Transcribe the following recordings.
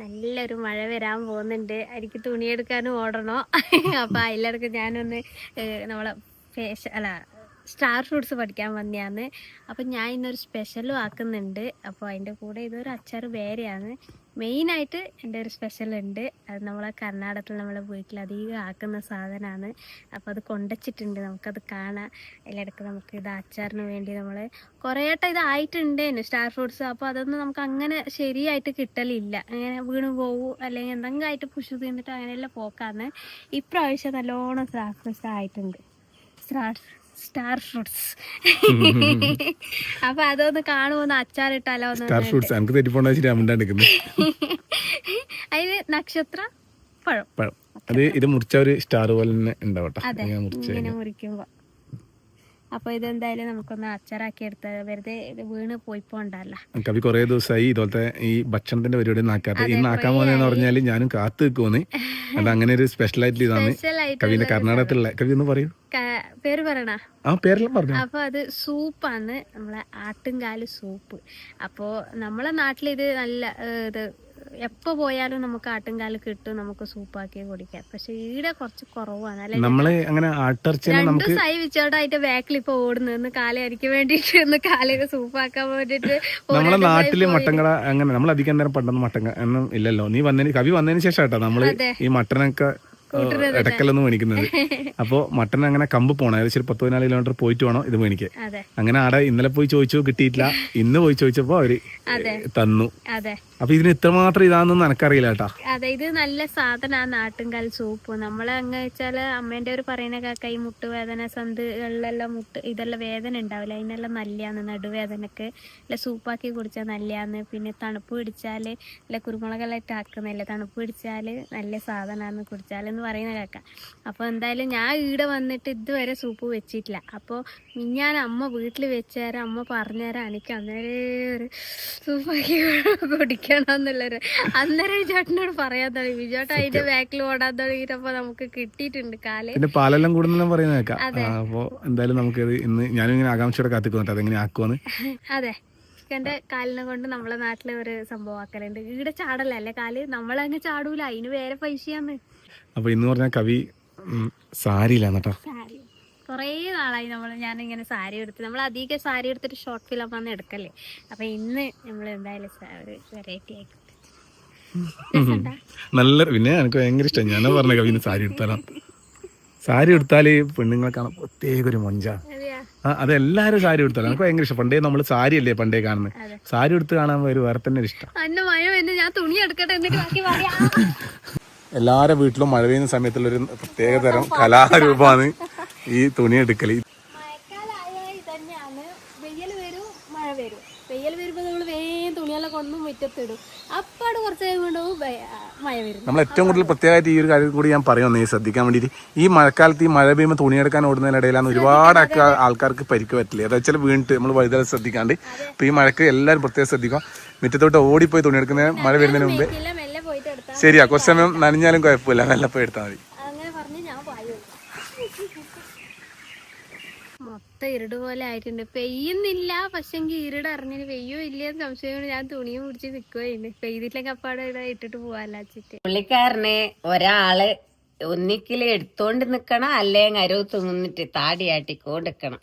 നല്ലൊരു മഴ വരാൻ പോകുന്നുണ്ട്. എനിക്ക് തുണിയെടുക്കാനും ഓടണോ? അപ്പം അതിലിടക്ക് ഞാനൊന്ന് നമ്മളെ ഫേഷ അല്ല സ്റ്റാർ ഫ്രൂട്ട്സ് പഠിക്കാൻ വന്നെയാന്ന്. അപ്പം ഞാൻ ഇന്നൊരു സ്പെഷ്യലും ആക്കുന്നുണ്ട്. അപ്പോൾ അതിന്റെ കൂടെ ഇതൊരു അച്ചാർ വേറെയാണ്. മെയിനായിട്ട് എന്റെ ഒരു സ്പെഷ്യൽ ഉണ്ട് അത് നമ്മളെ കർണാടകത്തിൽ നമ്മളെ വീട്ടിൽ അധികം ആക്കുന്ന സാധനമാണ് അപ്പോൾ അത് കൊണ്ടച്ചിട്ടുണ്ട്. നമുക്കത് കാണാം. അതിലിടക്ക് നമുക്ക് ഇത് അച്ചാറിന് വേണ്ടി നമ്മൾ കുറേ വട്ടം ഇത് ആയിട്ടുണ്ടേനു സ്റ്റാർ ഫ്രൂട്ട്സ്. അപ്പോൾ അതൊന്നും നമുക്ക് അങ്ങനെ ശരിയായിട്ട് കിട്ടലില്ല. അങ്ങനെ വീണ് പോകൂ അല്ലെങ്കിൽ എന്തെങ്കിലും ആയിട്ട് പുഷ് തിന്നിട്ട് അങ്ങനെയെല്ലാം പോക്കാന്ന് ഇപ്രാവശ്യം നല്ലോണം സ്റ്റാർ ഫ്രൂട്ട്സ് ആയിട്ടുണ്ട്. Star star fruits. അപ്പൊ അതൊന്ന് കാണുമോന്ന് അച്ചാറിട്ടാലോ സ്റ്റാർ ഫ്രൂട്ട്സ് എനിക്ക് തെറ്റിപ്പോണ്ട അതിന് നക്ഷത്ര പഴം. പഴം. അത് ഇത് മുറിച്ച ഒരു സ്റ്റാർ പോലെ തന്നെ ഉണ്ടാവട്ടെ മുറിക്കുമ്പോ. അപ്പൊ ഇതെന്തായാലും നമുക്കൊന്ന് അച്ചാറാക്കി എടുത്ത് വെറുതെ ഇത് വീണ് പോയി പോണ്ടല്ല. കവി കുറെ ദിവസമായി ഇതുപോലത്തെ ഈ ഭക്ഷണത്തിന്റെ പരിപാടി നാക്കാത്ത. ഈ ഇന്ന് ആക്കാൻ പോകുന്നതെന്ന് പറഞ്ഞാൽ ഞാനും കാത്തു നിൽക്കുമെന്ന് അത് അങ്ങനെ ഒരു സ്പെഷ്യൽ ആയിട്ടുള്ള ഇതാണ് കവിന്റെ ആയിട്ട് കർണാടകത്തിലുള്ള. കവി ഒന്ന് പറയൂ. പേര് പറയണ? ആ പേരെല്ലാം പറഞ്ഞു. അപ്പൊ അത് സൂപ്പാണ്. നമ്മളെ ആട്ടുംകാൽ സൂപ്പ്. അപ്പോ നമ്മളെ നാട്ടിൽ ഇത് നല്ല ഇത് എപ്പോ പോയാലും നമുക്ക് ആട്ടുംകാൽ കിട്ടും നമുക്ക് സൂപ്പാക്കി കുടിക്കാം. പക്ഷെ ഈടെ കുറച്ച് കുറവാണ്. അല്ലെ നമ്മൾ അങ്ങനെ രണ്ടു നമുക്ക് സായി വെച്ചോട്ടായിട്ട് ബാക്കിൽ ഇപ്പൊ ഓടുന്നു. ഒന്ന് കാൽ എനിക്ക് വേണ്ടിട്ട് ഒന്ന് കാലൊക്കെ സൂപ്പാക്കാൻ വേണ്ടിട്ട് നമ്മളെ നാട്ടിൽ മട്ടൻകട അങ്ങനെ നമ്മൾ അധികം നേരം പണ്ടൊന്നും മട്ടൻ ഇല്ലല്ലോ. നീ വന്നതിന് കവി വന്നതിന് ശേഷം കേട്ടോ നമ്മൾ ഈ മട്ടനൊക്കെ ഇടക്കലൊന്നും മേടിക്കുന്നത്. അപ്പോ മട്ടൻ അങ്ങനെ കമ്പ് പോണോ. ഏകദേശം ഒരു പത്ത് പതിനാല് കിലോമീറ്റർ പോയിട്ട് വേണം ഇത് മേടിക്കാൻ. അങ്ങനെ ആടെ ഇന്നലെ പോയി ചോദിച്ചു കിട്ടിയിട്ടില്ല. ഇന്ന് പോയി ചോദിച്ചപ്പോ അവർ. തന്നു. അപ്പൊ ഇതിന് ഇത്രമാത്രം ഇതാണെന്ന് എനക്കറിയില്ല കേട്ടാ? അതെ ഇത് നല്ല സാധനമാണ് നാട്ടുംകാൽ സൂപ്പ്. നമ്മളെ അങ്ങ് വെച്ചാൽ അമ്മേന്റെ ഒരു പറയുന്ന കാക്ക ഈ മുട്ടുവേദന സന്ധികളിലെല്ലാം മുട്ട് ഇതെല്ലാം വേദന ഉണ്ടാവില്ല. അതിനെല്ലാം നല്ലയാന്ന് നടുവേദനക്ക്. അല്ല സൂപ്പാക്കി കുടിച്ചാൽ നല്ലയാന്ന്. പിന്നെ തണുപ്പ് പിടിച്ചാൽ അല്ല കുരുമുളകെല്ലാം ഇട്ട് ആക്കുന്നില്ല തണുപ്പ് പിടിച്ചാൽ നല്ല സാധനമാണ് കുടിച്ചാലെന്ന് പറയുന്ന കേൾക്കാം. അപ്പോൾ എന്തായാലും ഞാൻ ഈടെ വന്നിട്ട് ഇതുവരെ സൂപ്പ് വെച്ചിട്ടില്ല. അപ്പോൾ ഞാൻ അമ്മ വീട്ടിൽ വെച്ചേരാ അമ്മ പറഞ്ഞുതരാം എനിക്ക് അന്നേരം ഒരു സൂപ്പാക്കി കുടിക്കണം എന്നുള്ളൊരു അന്നേരം ചേട്ടനോട് പറയാൻ തുടങ്ങി. വിജോട്ട് അതിന്റെ ബാക്കിൽ ഓടാൻ തുടങ്ങിയിട്ടപ്പോൾ നമുക്ക് കിട്ടിയിട്ടുണ്ട് കാലേ. പിന്നെ പാലെല്ലാം കൂടുന്നെല്ലാം പറയുന്ന കേൾക്കാം. അപ്പൊ എന്തായാലും നമുക്ക് ഇന്ന് ഞാനും ഇങ്ങനെ ആകാംക്ഷയോടെ കാത്തിക്കുന്നുണ്ട്. അതെങ്ങനെ ആക്കുവാന്ന്? അതെ. എന്റെ കാലിനെ കൊണ്ട് നമ്മളെ നാട്ടിലെ ഒരു സംഭവം ആക്കലുണ്ട്. ഈടെ ചാടലല്ലേ കാൽ? നമ്മളങ്ങ് ചാടൂല. അതിന് വേറെ പൈസയാന്ന് അപ്പൊ ഇന്ന് പറഞ്ഞ കവി സാരിയില്ല കേട്ടോ. കുറേ നാളായി നമ്മൾ ഞാനിങ്ങനെ സാരി എടുത്ത്. നമ്മൾ അധികം സാരി എടുത്തിട്ട് ഷോർട്ട് ഫിലിം വന്ന് എടുക്കല്ലേ. അപ്പൊ ഇന്ന് നമ്മൾ എന്തായാലും ഒരു വെറൈറ്റി ആയിട്ട് നല്ല പിന്നെ എനിക്ക് ഭയങ്കര ഇഷ്ടം. ഞാൻ പറഞ്ഞ കവിന് സാരി എടുത്താലോ. സാരി എടുത്താൽ പെണ്ണുങ്ങളെ കാണാൻ പ്രത്യേക ഒരു മൊഞ്ചാണ് അതെല്ലാരും സാരി എടുത്താലും. എനിക്ക് ഭയങ്കര ഇഷ്ടം. പണ്ടേ നമ്മൾ സാരി അല്ലേ പണ്ടേ കാണുന്നത് സാരി എടുത്ത് കാണാൻ ഒരു വേറെ തന്നെ ഇഷ്ടം. ഞാൻ തുണി എടുക്കട്ടെ എന്നിട്ട് ബാക്കി പറയാ. എല്ലാവരുടെ വീട്ടിലും മഴ പെയ്യുന്ന സമയത്തുള്ളൊരു പ്രത്യേക തരം കലാരൂപമാണ് ഈ തുണി എടുക്കൽ നമ്മൾ ഏറ്റവും കൂടുതൽ പ്രത്യേകമായിട്ട് ഈ ഒരു കാര്യം കൂടി ഞാൻ പറയാം ഈ ശ്രദ്ധിക്കാൻ വേണ്ടിയിട്ട്. ഈ മഴക്കാലത്ത് ഈ മഴ പെയ്യുമ്പോൾ തുണിയെടുക്കാൻ ഓടുന്നതിനിടയിലാണ് ഒരുപാട് ആൾക്കാർക്ക് പരിക്ക് പറ്റില്ല. അതാ വെച്ചാൽ വീണിട്ട് നമ്മൾ വൈദ്യുതി ശ്രദ്ധിക്കാണ്ട്. ഈ മഴക്ക് എല്ലാവരും പ്രത്യേകം ശ്രദ്ധിക്കുക. മുറ്റത്തോട്ട് ഓടിപ്പോയി തുണിയെടുക്കുന്ന മഴ വരുന്നതിന് മുമ്പേ ഇല്ല മെല്ലെ പോയിട്ട് എടുത്താൽ ശരിയാ കുറച്ച് സമയം നനഞ്ഞാലും കുഴപ്പമില്ല. നല്ല പോയി എടുത്താൽ മതി. അങ്ങനെ പറഞ്ഞ് ഞാൻ പായും മൊത്തം ഇരുട് പോലെ ആയിട്ടുണ്ട്. പെയ്യുന്നില്ല. പക്ഷെങ്കിൽ ഇരുട് അറിഞ്ഞിട്ട് പെയ്യോ ഇല്ലയെന്ന് സംശയം ഞാൻ തുണിയും പിടിച്ച് നിൽക്കുകയാണ് പെയ്തിട്ടില്ലെങ്കിൽ അപ്പാടെ ഇവിടെ ഇട്ടിട്ട് പോവാല്ല വെച്ചിട്ട് പുള്ളിക്കാരനെ ഒരാൾ ഒന്നിക്കൽ എടുത്തോണ്ട് നിക്കണം അല്ലെങ്കിൽ അരുവത്ത് നിന്നിട്ട് നിക്കണം.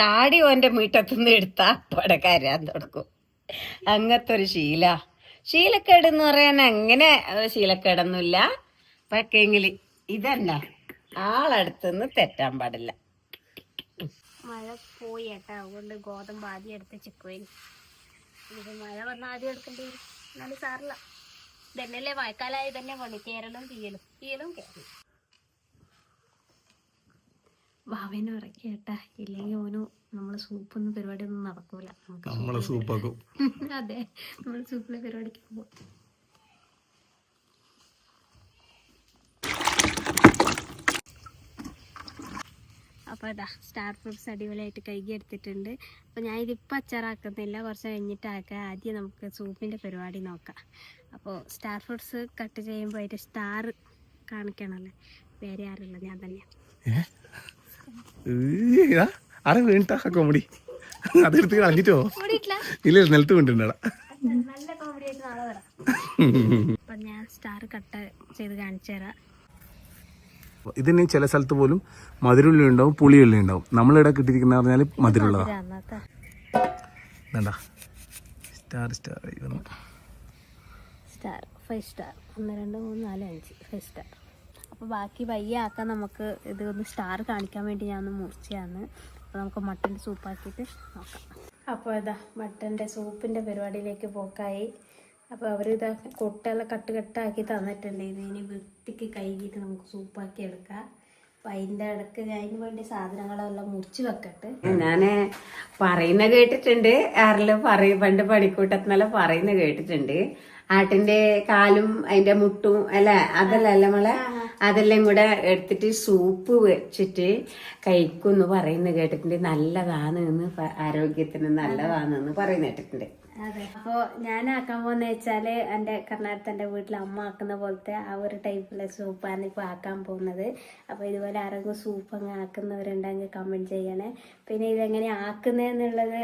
താടി ഓന്റെ മീറ്റത്തുനിന്ന് എടുത്താ അപ്പാടെ കരയാൻ തുടങ്ങും. അങ്ങനത്തെ ഒരു ശീല. ശീലക്കേട് എന്ന് പറയാൻ അങ്ങനെ ശീലക്കേടൊന്നുമില്ല. പക്ഷേങ്കിൽ ഇതന്നെ? ആളടുത്തുനിന്ന് തെറ്റാൻ പാടില്ല. മഴ പോയി ഏട്ടാ. അതുകൊണ്ട് ഗോതമ്പ് ആദ്യം എടുത്ത് ചിക്കുവേന് ഇത് മഴ വന്നാൽ ആദ്യം എടുക്കേണ്ടി? വരും എന്നാലും സാറില്ല. ഇതന്നെയല്ലേ മഴക്കാലമായി തന്നെ പണി. കേരളം തീയലും. തീയലും കേരളം. ഭാവനെ ഇറക്കി കേട്ടാ ഇല്ലെങ്കിൽ ഓനു നമ്മളെ സൂപ്പൊന്നും പരിപാടി ഒന്നും നടക്കൂല നമ്മളെ സൂപ്പാക്കും. അതെ നമ്മൾ സൂപ്പിലെ പരിപാടിക്ക് പോകും അപ്പോൾ അതാ സ്റ്റാർ ഫ്രൂട്ട്സ് അടിപൊളിയായിട്ട് കഴുകി എടുത്തിട്ടുണ്ട്. അപ്പോൾ ഞാൻ ഇതിപ്പോൾ അച്ചാറാക്കുന്നില്ല. കുറച്ച് കഴിഞ്ഞിട്ട് ആക്കാം ആദ്യം നമുക്ക് സൂപ്പിന്റെ പരിപാടി നോക്കാം. അപ്പോൾ സ്റ്റാർ ഫ്രൂട്ട്സ് കട്ട് ചെയ്യുമ്പോൾ അതിന്റെ സ്റ്റാർ കാണിക്കണല്ലേ. വേറെ ആരുള്ള? ഞാൻ തന്നെയാണ് ആരെ വീണിട്ടാ കോമഡി അതെടുത്ത് കളഞ്ഞിട്ടോ? ഇല്ല നിലത്ത് ഞാൻ സ്റ്റാർ കട്ട് ചെയ്ത് കാണിച്ചു തരാം. ഇതിന് ചില സ്ഥലത്ത് പോലും മധുരമുള്ളി ഉണ്ടാവും പുളിയുള്ളി ഉണ്ടാവും. നമ്മളിവിടെ കിട്ടിയിരിക്കുന്ന പറഞ്ഞാൽ മധുരമുള്ളതാണ് വേണ്ട. Star star star five star ഒന്ന് രണ്ട് മൂന്ന് നാല് അഞ്ച് ഫൈവ് സ്റ്റാർ അപ്പോൾ ബാക്കി വയ്യ ആക്കാൻ നമുക്ക് ഇത് ഒന്ന് സ്റ്റാർ കാണിക്കാൻ വേണ്ടി ഞാൻ ഒന്ന് മുറിച്ചതാണ്. അപ്പോൾ നമുക്ക് മട്ടന്റെ സൂപ്പാക്കിയിട്ട് നോക്കാം. അപ്പോൾ ഇതാ മട്ടന്റെ സൂപ്പിന്റെ പരിപാടിയിലേക്ക് പോക്കായി. അപ്പോൾ അവരിതാ കൊട്ടയെല്ലാം കട്ട് കട്ടാക്കി തന്നിട്ടുണ്ട് ഇത് ഇനി വൃത്തിക്ക് കഴുകിയിട്ട് നമുക്ക് സൂപ്പാക്കി എടുക്കാം. അപ്പം അതിന്റെ ഇടയ്ക്ക് അതിന് വേണ്ടി സാധനങ്ങളെല്ലാം മുറിച്ച് വെക്കട്ടെ. ഞാൻ പറയുന്ന കേട്ടിട്ടുണ്ട്. ആരെല്ലാം പറയും പണ്ട് പണിക്കൂട്ടത്തിനെല്ലാം പറയുന്ന കേട്ടിട്ടുണ്ട്. ആട്ടിന്റെ കാലും അതിന്റെ മുട്ടും അല്ല? അതല്ല നമ്മളെ മോളെ? അതെല്ലാം കൂടെ എടുത്തിട്ട് സൂപ്പ് വെച്ചിട്ട് കഴിക്കുമെന്ന് പറയുന്നു കേട്ടിട്ടുണ്ട്. നല്ലതാണ് എന്ന് ആരോഗ്യത്തിന് നല്ലതാണ് പറയുന്നു കേട്ടിട്ടുണ്ട്. അതെ. അപ്പോൾ ഞാൻ ആക്കാൻ പോകുന്ന വെച്ചാൽ എന്റെ കർണാടകത്ത് എന്റെ വീട്ടിൽ അമ്മ ആക്കുന്ന പോലത്തെ ആ ഒരു ടൈപ്പിലെ സൂപ്പാണ് ഇപ്പോൾ ആക്കാൻ പോകുന്നത്. അപ്പോൾ ഇതുപോലെ ആരെങ്കിലും സൂപ്പ് അങ്ങ് ആക്കുന്നവരുണ്ടെങ്കിൽ കമന്റ് ചെയ്യണേ. പിന്നെ ഇതെങ്ങനെ ആക്കുന്നതെന്നുള്ളത്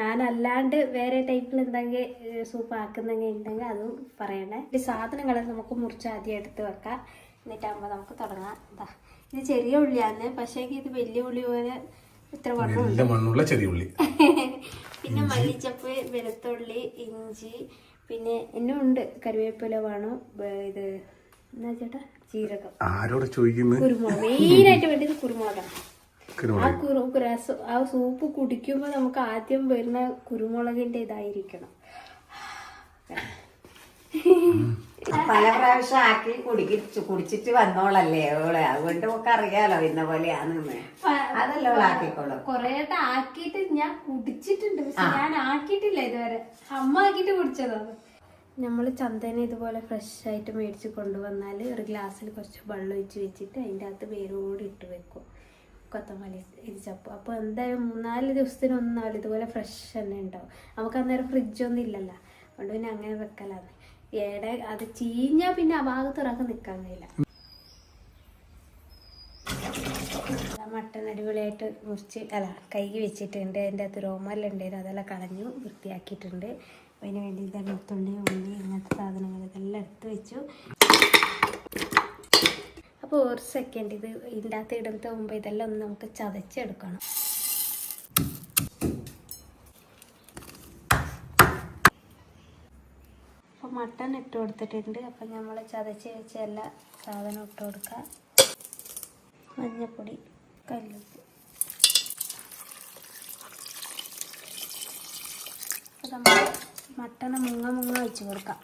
ഞാനല്ലാണ്ട് വേറെ ടൈപ്പിൽ എന്തെങ്കിലും സൂപ്പ് ആക്കുന്നെങ്കിൽ ഉണ്ടെങ്കിൽ അതും പറയണേ. ഈ സാധനങ്ങൾ നമുക്ക് മുറിച്ച് ആദ്യം എടുത്ത് വെക്കാം. എന്നിട്ടാകുമ്പോൾ നമുക്ക് തുടങ്ങാം. ഇതാ ഇത് ചെറിയ ഉള്ളിയാണ്. പക്ഷേ ഇത് വലിയ ഉള്ളി പോലെ ഇത്ര മണ്ണുള്ള ചെറിയ ഉള്ളി. പിന്നെ മല്ലിച്ചപ്പ് വെളുത്തുള്ളി ഇഞ്ചി പിന്നെ എന്നും ഉണ്ട്. കറിവേപ്പില വേണം ഇത് എന്നാ ചേട്ടാ? ജീരകം. ആരോട് ചോദിക്കുന്നത് കുരുമുളക്. മെയിനായിട്ട് വേണ്ടത് കുരുമുളകാണ്. ആ കുറു ആ സൂപ്പ് കുടിക്കുമ്പോൾ നമുക്ക് ആദ്യം വരുന്ന കുരുമുളകിന്റെ ഇതായിരിക്കണം പല പ്രാവശ്യം ആക്കി കുടിക്കിച്ച് കുടിച്ചിട്ട് വന്നോളല്ലേ ഓളെ. അതുകൊണ്ട് ഒക്കെ അറിയാലോ ഇന്ന പോലെയാണെന്ന് അതല്ലോ ആക്കിക്കോളൂ ആക്കിക്കോളും. കൊറേ ആക്കിയിട്ട് ഞാൻ കുടിച്ചിട്ടുണ്ട്. പക്ഷെ ഞാൻ ആക്കിയിട്ടില്ല ഇതുവരെ. അമ്മ ആക്കിയിട്ട് കുടിച്ചതാണ് നമ്മൾ ചന്തേനെ ഇതുപോലെ ഫ്രഷ് ആയിട്ട് മേടിച്ച് കൊണ്ടുവന്നാൽ ഒരു ഗ്ലാസ്സിൽ കുറച്ച് വെള്ളം ഒഴിച്ച് വെച്ചിട്ട് അതിന്റെ അകത്ത് വേരോടി ഇട്ട് വെക്കും. കൊത്തമല്ലി ഇരിച്ചപ്പോൾ അപ്പോൾ എന്തായാലും മൂന്നാൽ ദിവസത്തിന് ഒന്നാവില്ല ഇതുപോലെ ഫ്രഷ് തന്നെ ഉണ്ടാവും. നമുക്ക് അന്നേരം ഫ്രിഡ്ജൊന്നും ഇല്ലല്ലോ. അതുകൊണ്ട് പിന്നെ അങ്ങനെ വെക്കലാണ് ഏടെ അത് ചീഞ്ഞ പിന്നെ ആ ഭാഗത്തൊരാൾക്ക് നിൽക്കാൻ കഴിയില്ല. മട്ടൻ അടിപൊളിയായിട്ട് മുറിച്ച് അല്ല കൈകി വെച്ചിട്ടുണ്ട്. അതിന്റെ അകത്ത് രോമെല്ലാം ഉണ്ടായിരുന്നു. അതെല്ലാം കളഞ്ഞു വൃത്തിയാക്കിയിട്ടുണ്ട്. അതിന് വേണ്ടി ഇതാ ഉള്ളി അങ്ങനത്തെ സാധനങ്ങൾ ഇതെല്ലാം എടുത്ത് വെച്ചു. അപ്പോൾ ഒരു സെക്കൻഡ് ഇത് ഇതിന്റെ അകത്ത് ഇടുന്നതിന് മുമ്പ് ഇതെല്ലാം ഒന്ന് നമുക്ക് ചതച്ചെടുക്കണം. മട്ടൺ ഇട്ട് കൊടുത്തിട്ടുണ്ട്. അപ്പം നമ്മൾ ചതച്ച് വെച്ച എല്ലാ സാധനവും ഇട്ട് കൊടുക്കുക മഞ്ഞൾപ്പൊടി കല്ലുപ്പ്. നമ്മൾ മുങ്ങ മുങ്ങ വെച്ച് കൊടുക്കാം.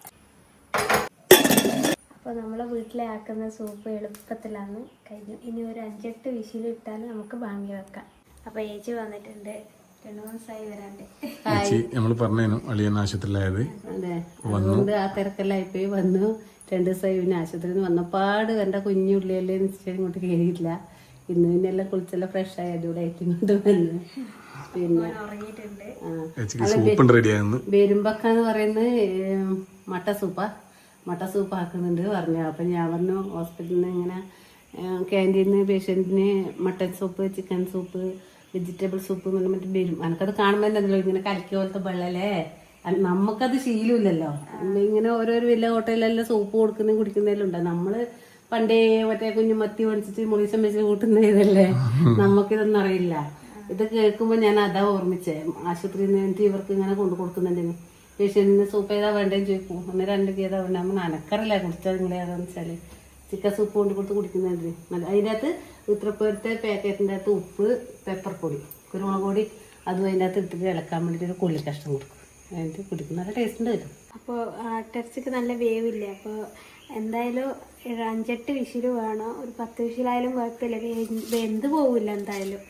അപ്പോൾ നമ്മൾ വീട്ടിലെ ആക്കുന്ന സൂപ്പ് എളുപ്പത്തിലാണ് കഴിഞ്ഞു. ഇനി ഒരു അഞ്ചെട്ട് വിശിലിട്ടാൽ നമുക്ക് വാങ്ങി വെക്കാം. അപ്പോൾ ഏച്ചി വന്നിട്ടുണ്ട്. ചേച്ചി നമ്മൾ പറഞ്ഞു അളിയൻ ആശുപത്രിയിലായത്. അതെ. അതുകൊണ്ട് ആ തിരക്കെല്ലാം പോയി വന്നു. രണ്ടു ദിവസമായി പിന്നെ ആശുപത്രിയിൽ നിന്ന് വന്നപ്പാട് എന്റെ കുഞ്ഞുള്ളിയല്ലേ നിശ്ചയം ഇങ്ങോട്ട് കയറിയില്ല ഇന്ന് പിന്നെ എല്ലാം കുളിച്ചെല്ലാം ഫ്രഷ് ആയി അതുകൂടെ ആയിക്കൊണ്ട് വന്നു. പിന്നെ വരുമ്പക്കാന്ന് പറയുന്നത് മട്ട സൂപ്പാ. മട്ട സൂപ്പ് ആക്കുന്നുണ്ട് പറഞ്ഞു. അപ്പം ഞാൻ പറഞ്ഞു ഹോസ്പിറ്റലിൽ നിന്ന് ഇങ്ങനെ ക്യാന്റീനിൽ പേഷ്യന്റിന് പേഷ്യന്റിന് mutton soup chicken soup vegetable soup എന്ന് മറ്റും വരും. എനിക്കത് കാണുമ്പോൾ തന്നെ ഉണ്ടല്ലോ ഇങ്ങനെ കലക്കി പോലത്തെ വെള്ളല്ലേ? നമുക്കത് ശീലമില്ലല്ലോ. ഇങ്ങനെ ഓരോരോ വലിയ ഹോട്ടലിലെല്ലാം സൂപ്പ് കൊടുക്കുന്നതും കുടിക്കുന്നതിലും ഉണ്ട്? നമ്മൾ പണ്ടേ മറ്റേ കുഞ്ഞു മത്തി മേടിച്ചിട്ട് മുളി വെച്ച് കൂട്ടുന്ന ഇതല്ലേ? നമുക്കിതൊന്നും അറിയില്ല. ഇത് കേൾക്കുമ്പോൾ ഞാൻ അതാ ഓർമ്മിച്ചേ. ആശുപത്രിയിൽ നിന്ന് ഇവർക്ക് ഇങ്ങനെ കൊണ്ടു കൊടുക്കുന്നുണ്ടെങ്കിൽ പേഷ്യന്റിന് സൂപ്പ് ഏതാ വേണ്ടേന്ന് ചോദിക്കും. ഒന്ന് രണ്ട് ഏതാ വേണ്ട? നമ്മൾ അനക്കറില്ല കുടിച്ചാൽ നിങ്ങളേതാന്ന് വെച്ചാൽ ചിക്കൻ സൂപ്പ് കൊണ്ട് കൊടുത്ത് കുടിക്കുന്നുണ്ട്. അതിന്റെ അകത്ത് ഇത്രപ്പേരത്തെ പാക്കറ്റിന്റെ അകത്ത് ഉപ്പ് പെപ്പർ പൊടി കുരുമുളക് പൊടി അതും അതിന്റെ അകത്ത് ഇട്ടിട്ട് ഇളക്കാൻ വേണ്ടിയിട്ട് ഒരു കൊള്ളി കഷ്ണം കൊടുക്കും. അതിന്റെ കുടിക്കും നല്ല ടേസ്റ്റ് ഉണ്ട് വരും അപ്പോൾ ആട്ടിറച്ചിക്ക് നല്ല വേവില്ല? അപ്പോൾ എന്തായാലും അഞ്ചെട്ട് വിഷിൽ വേണം. ഒരു പത്ത് വിഷിലായാലും കുഴപ്പമില്ല. വെന്ത് പോവില്ല എന്തായാലും.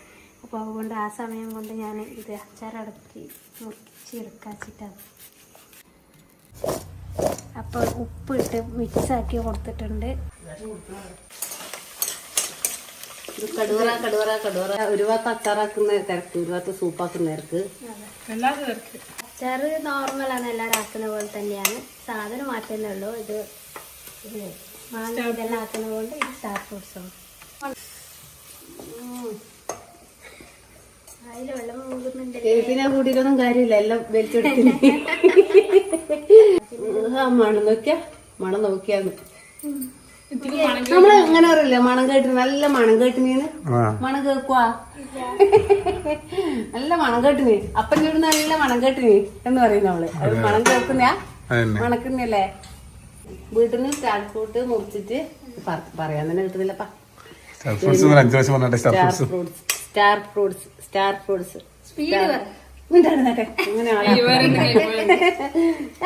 അപ്പോൾ അതുകൊണ്ട് ആ സമയം കൊണ്ട് ഞാൻ ഇത് അച്ചാറടക്കി മുറിച്ച് എടുക്കാച്ചിട്ടാണ്. അപ്പോൾ ഉപ്പിട്ട് മിക്സാക്കി കൊടുത്തിട്ടുണ്ട്. കടുവറ കടുവറ കടുവറ. ഒരു ഭാഗത്ത് അച്ചാറാക്കുന്ന തിരക്ക് ഒരു ഭാഗത്ത് സൂപ്പാക്കുന്ന തിരക്ക്. അച്ചാർ നോർമലാണ് എല്ലാവരും ആക്കുന്ന പോലെ തന്നെയാണ്. സാധനം മാറ്റുന്നേ ഉള്ളൂ. ഇത് മാങ്ങ ഇതെല്ലാം ആക്കുന്ന കൊണ്ട് ഇത് സ്റ്റാർ ഫ്രൂട്ട്സ് മുങ്ങുന്നുണ്ട് കേക്കിനെ കാര്യമില്ല. എല്ലാം വലിച്ചെടുക്കുന്നു ആ മണം നോക്കിയാ മണം നോക്കിയാന്ന്. നമ്മൾ അങ്ങനെ പറയില്ല മണം കേട്ടിന് നല്ല മണം കേട്ടിനീന്ന് മണം കേക്കുവാ നല്ല മണം കേട്ടിന്. അപ്പനോട് ചൂട് നല്ല മണം കേട്ടിന് എന്ന് പറയും നമ്മൾ. അത്. മണം കേൾക്കുന്ന? മണക്കുന്നല്ലേ? വീട്ടിൽ നിന്ന് സ്റ്റാർ ഫ്രൂട്ട് മുറിച്ചിട്ട് പറ- പറയാൻ തന്നെ കിട്ടുന്നില്ലപ്പാ. Star fruits. Star star fruits. Fruits star fruits star fruits ഇങ്ങനെ ആളാ.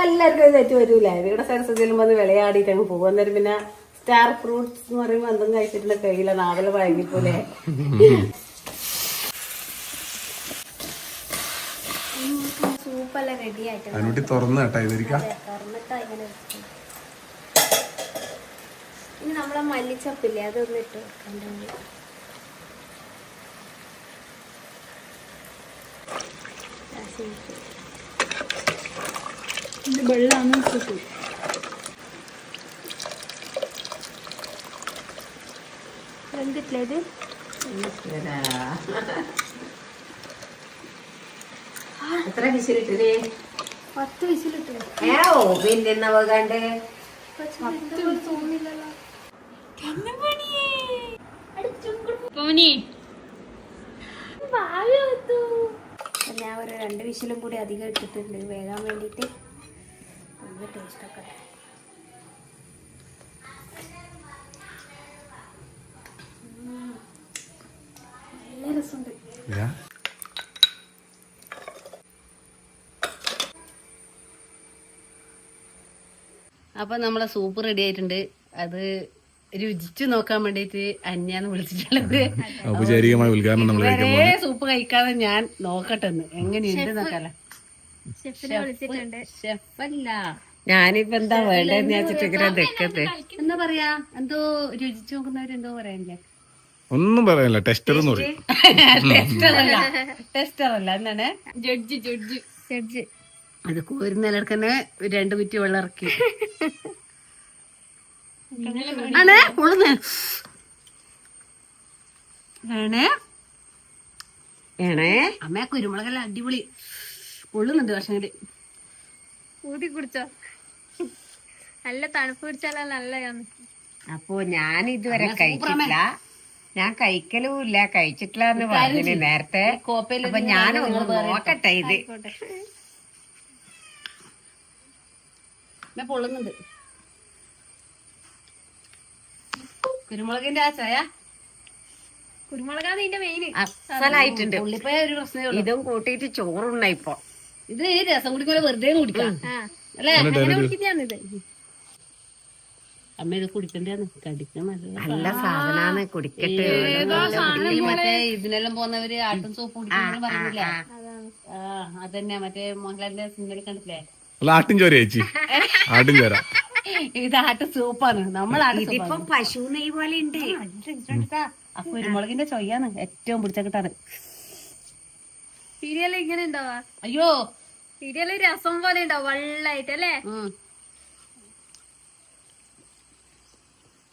എല്ലാവർക്കും തെറ്റ് വരൂല ഇവിടെ സരസ്വതിയിലും വന്ന് വിളയാടിയിട്ട് അങ്ങ് പോകും. അന്നേരം പിന്നെ സ്റ്റാർ ഫ്രൂട്ട്സ് എന്ന് പറയുമ്പോൾ എന്തും കഴിച്ചിട്ടില്ല കയ്യില നാവല വഴങ്ങിപ്പോലെ സൂപ്പല്ല റെഡി ആയിട്ട് അതിനുവേണ്ടി തുറന്ന് കേട്ടാ ഇവരിക്കാം. തുറന്നിട്ടാ ഇങ്ങനെ. ഇനി നമ്മളെ മല്ലിച്ചപ്പില്ലേ അതൊന്ന് ഇട്ട് വെക്കണ്ട വെന്തിട്ടില്ലേ ഇത്? എത്ര വിശിലിട്ടേ പത്ത് വിസിലിട്ട് ഏ ഓ പിന്നെ പോകാണ്ട് തോന്നില്ലല്ലോ ഞാൻ ഒരു രണ്ട് വിശലും കൂടി അധികം ഇട്ടിട്ടുണ്ട്. വേകാൻ വേണ്ടിയിട്ട് നല്ല ടേസ്റ്റ് രസമുണ്ട് അപ്പൊ നമ്മളെ സൂപ്പ് റെഡി ആയിട്ടുണ്ട്. അത് രുചിച്ചു നോക്കാൻ വേണ്ടിട്ട് അന്യാന്ന് വിളിച്ചിട്ടുള്ളത്. ഔപചാരികമായ ഉദ്ഘാടനം നമ്മൾ സൂപ്പ് കഴിക്കാതെ ഞാൻ നോക്കട്ടെ. എങ്ങനെയുണ്ട് നോക്കാല. ഷെഫിനെ വിളിച്ചിട്ടുണ്ട്. ഷെഫല്ല. ഞാനിപ്പോ എന്താ വേണ്ടെന്ന് വെച്ചിട്ട് ഇങ്ങനെ എന്താ പറയാ? എന്തോ രുചിച്ചു നോക്കുന്നവരെന്തോ പറയാനില്ലേ? ഒന്നും പറയാനില്ല. ടെസ്റ്റർ എന്ന് പറയും. ടെസ്റ്റർ അല്ല. ടെസ്റ്റർ അല്ല. എന്താണ്? ജഡ്ജ് ജഡ്ജ് ജഡ്ജ് അത് കോരുന്നിടക്ക് തന്നെ രണ്ട് കുറ്റി വെള്ളം ഇറക്കി. ആണേ? ഉള്ളത് വേണേ വേണേ അമ്മ കുരുമുളകെല്ലാം അടിപൊളി. പൊള്ളുന്നുണ്ട് പക്ഷേ ഊതി കുടിച്ചോ? നല്ല തണുപ്പ് പിടിച്ചാലോ നല്ലതാണ് അപ്പോ ഞാൻ ഇതുവരെ കഴിച്ചിട്ടില്ല. ഞാൻ കഴിക്കലും ഇല്ല കഴിച്ചിട്ടില്ല എന്ന് പറഞ്ഞിന് നേരത്തെ. അപ്പൊ ഞാനൊന്ന് നോക്കട്ടെ ഇത്. പൊള്ളുന്നുണ്ട്. കുരുമുളകിന്റെ ആ ചായ? കുരുമുളകാണ് ഇതിന്റെ മെയിൻ അസലായിട്ടുണ്ട് ഉള്ളിപ്പോയ ഒരു പ്രശ്നമേ ഉള്ളൂ. ഇതും കൂട്ടിയിട്ട് ചോറുണ്ണ ഇപ്പൊ. ഇത് രസം കുടിക്കുമ്പോൾ വെറുതെ കുടിക്കാം. അല്ലേ? അങ്ങനെ കുടിക്കുന്നതാണിത് അമ്മ ഇത് കുടിക്കണ്ടാന്ന്. കടിക്കാൻ നല്ല നല്ല സാധനാണ് കുടിക്കട്ടെ. മറ്റേ ഇതിനെല്ലാം പോകുന്നവര് ആട്ടും സോപ്പ് കുടിക്കുന്നു പറയുന്നില്ലേ അതാണ് ആ. അതന്നെ. മറ്റേ മോഹൻലാലിന്റെ സിനിമയിൽ കണ്ടില്ലേ ആട്ടും ആട്ടിൻ ചോര ചേച്ചി. ആട്ടും ചോര. ഇത് ആട്ടും സൂപ്പാണ്. നമ്മൾ ഇതിപ്പോ പശു നെയ് പോലെ ഉണ്ട്. അപ്പൊ കുരുമുളകിന്റെ ചൊയ്യാണ് ഏറ്റവും പിടിച്ച കിട്ടാറ്. സീരിയൽ ഇങ്ങനെ ഉണ്ടാവാ? അയ്യോ. സീരിയൽ രസം പോലെ ഉണ്ടാവും. വെള്ളായിട്ട് അല്ലേ?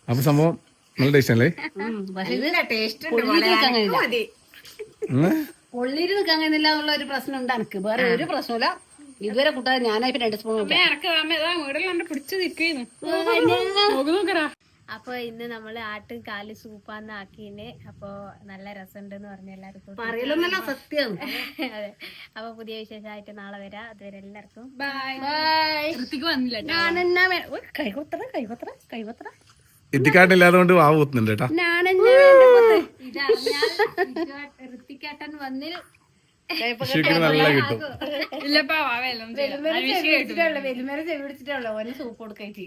അപ്പൊ സംഭവം നല്ല ടേസ്റ്റ് അല്ലേ പൊള്ളിയിട്ട് നിൽക്കാൻ കഴിയുന്നില്ല എന്നുള്ള ഒരു പ്രശ്നം ഉണ്ട് എനിക്ക് വേറെ ഒരു പ്രശ്നമില്ല ഇതുവരെ കൂട്ടാതെ ഞാനായി രണ്ട് സ്പൂൺ അപ്പൊ ഇന്ന് നമ്മൾ ആട്ടും കാൽ സൂപ്പാന്ന് ആക്കിന് അപ്പൊ നല്ല രസമുണ്ടെന്ന് പറഞ്ഞു എല്ലാവർക്കും പറയലൊന്നല്ല സത്യം അതെ. അപ്പൊ പുതിയ വിശേഷമായിട്ട് നാളെ വരാം. അതുവരെ എല്ലാവർക്കും കൈകൊത്ര കൈകൊത്ര കൈകൊത്ര എത്തിക്കാട്ടില്ലാതെ കൊണ്ട് വാവ് കുത്തുന്നുണ്ട് കേട്ടാ. ഞാനെന്നാ വേണ്ട പൊത്ത്. ഇതറിഞ്ഞാൽ ഋത്തിക്കേട്ടൻ വന്ന് വിഷുവിന് നല്ല കിട്ടും. ഓന് സൂപ്പ് കൊടുക്കായിട്ട്.